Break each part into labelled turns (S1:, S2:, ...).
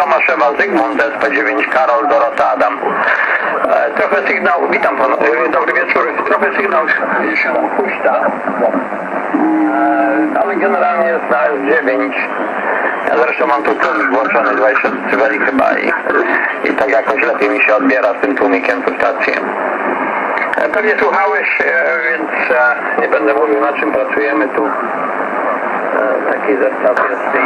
S1: Tomaszewa Zygmunt, SP9 Karol Dorota Adam. E, Trochę sygnał, witam panu, e, dobry wieczór, trochę sygnał się puszcza, E, ale generalnie jest na S9. Ja zresztą mam tu tłumik włączony 20 dB chyba i, i tak jakoś lepiej mi się odbiera z tym tłumikiem tu stację. Pewnie słuchałeś, więc nie będę mówił na czym pracujemy tu. Zestaw jest i,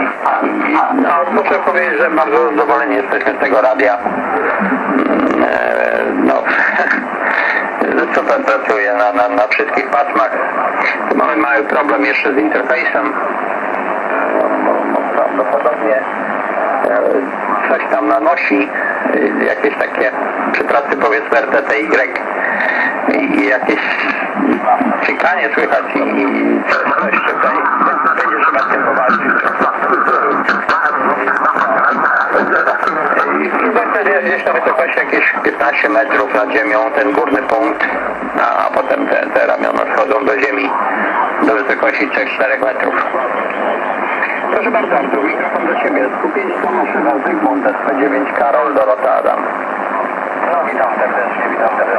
S1: no, muszę powiedzieć, że bardzo zadowoleni jesteśmy z tego radia. Mm, e, No, super pracuje na, na, na wszystkich pasmach. Mamy mały problem jeszcze z interfejsem. E, Prawdopodobnie e, coś tam nanosi, e, jakieś takie przy pracy powiedzmy RTTY i jakieś cykanie słychać i, i coś tutaj będzie trzeba z tym powalczyć. I Inwerter jest gdzieś na wysokości jakieś 15 metrów nad ziemią, ten górny punkt, a potem te, te ramiona schodzą do ziemi do wysokości 3-4 metrów. Proszę bardzo, Artur, mikrofon do Ciebie. Skupienie Tomaszyna Zygmunt, SP9 Karol Dorota Adam.
S2: No witam serdecznie, witam serdecznie